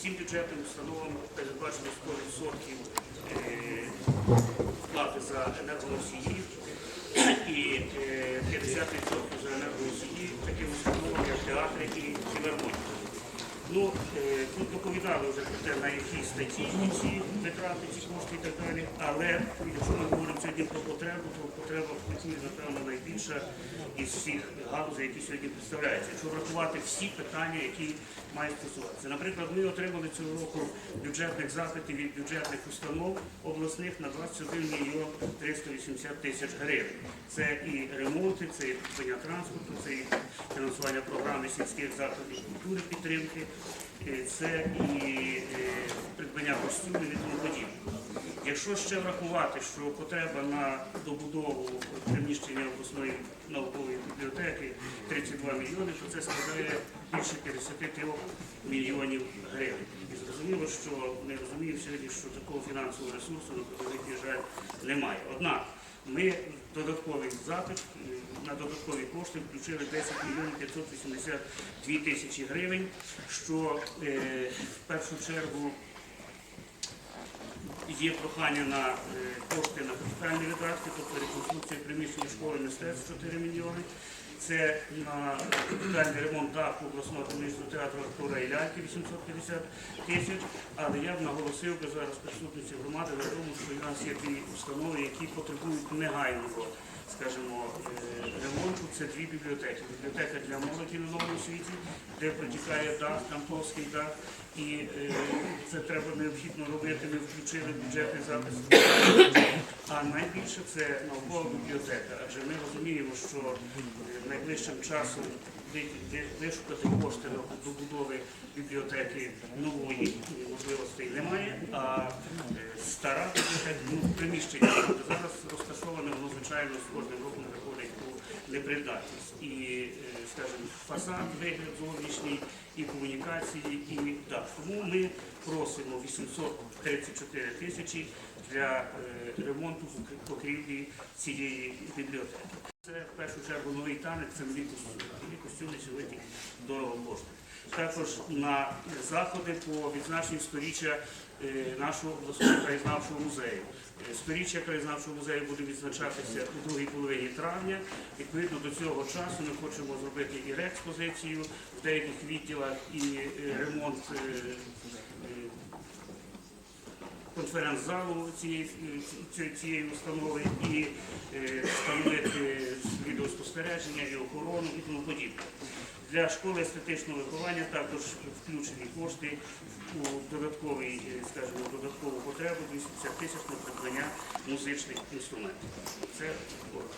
Всім бюджетним установам передбачено 100% е, плати за енергоносії і е, 50% за енергоносії таким установам, як театри і філармонії. Ну, е, тут доповідали вже про те, на які статті ці витрати, ці кошти і так далі. Але якщо ми говоримо сьогодні про потребу, то потреба включує, напевно, найбільша із всіх галузей, які сьогодні представляються. Якщо врахувати всі питання, які мають стосуватися. Наприклад, ми отримали цього року бюджетних запитів від бюджетних установ обласних на 21 мільйон 380 тисяч гривень. Це і ремонти, це і придбання транспорту, це і фінансування програми сільських закладів культури підтримки, е, це і е, придбання костюмів і тому подібне. Якщо ще врахувати, що потреба на добудову приміщення бібліотеки 32 мільйони, то це складає більше 53 мільйонів гривень. І зрозуміло, що ми розуміємо сьогодні, що такого фінансового ресурсу на превеликий жаль немає. Однак ми додатковий запит на додаткові кошти включили 10 мільйонів 582 тисячі гривень, що е, в першу чергу Є прохання на е, кошти на капітальні видатки, тобто реконструкція приміщення школи мистецтв 4 мільйони. Це на капітальний ремонт даху обласного комуністичного театру Артура і ляльки 850 тисяч. Але я б наголосив би зараз в присутності громади на тому, що у нас є дві установи, які потребують негайного, скажімо, е, ремонту. Це дві бібліотеки. Бібліотека для молоді на новому світі, де протікає дах, Кантовський дах. І е, це треба необхідно робити. Ми включили бюджетний запис. А найбільше це наукова бібліотека. Адже ми розуміємо, що е, найближчим часом ви- ви- вишукати кошти на добудови бібліотеки нової можливостей немає. А стара бібліотека, ну, приміщення зараз розташоване, звичайно з кожним роком виходить у непридатність. І, е, скажімо, фасад, вигляд зовнішній, і комунікації, і так. Тому ми просимо 834 тисячі для е, ремонту пок- покрівлі цієї бібліотеки. Це в першу чергу новий танець, це нові костюми. Костюми сьогодні дорого коштують. Також на заходи по відзначенню сторіччя е, нашого обласного краєзнавчого музею. Е, Сторіччя краєзнавчого музею буде відзначатися у другій половині травня. Відповідно до цього часу ми хочемо зробити і реекспозицію в деяких відділах, і е, ремонт конференц-залу цієї, цієї, установи і встановити відеоспостереження і охорону і тому подібне. Для школи естетичного виховання також включені кошти у е, додаткову потребу 250 тисяч на придбання музичних інструментів. Це коротко.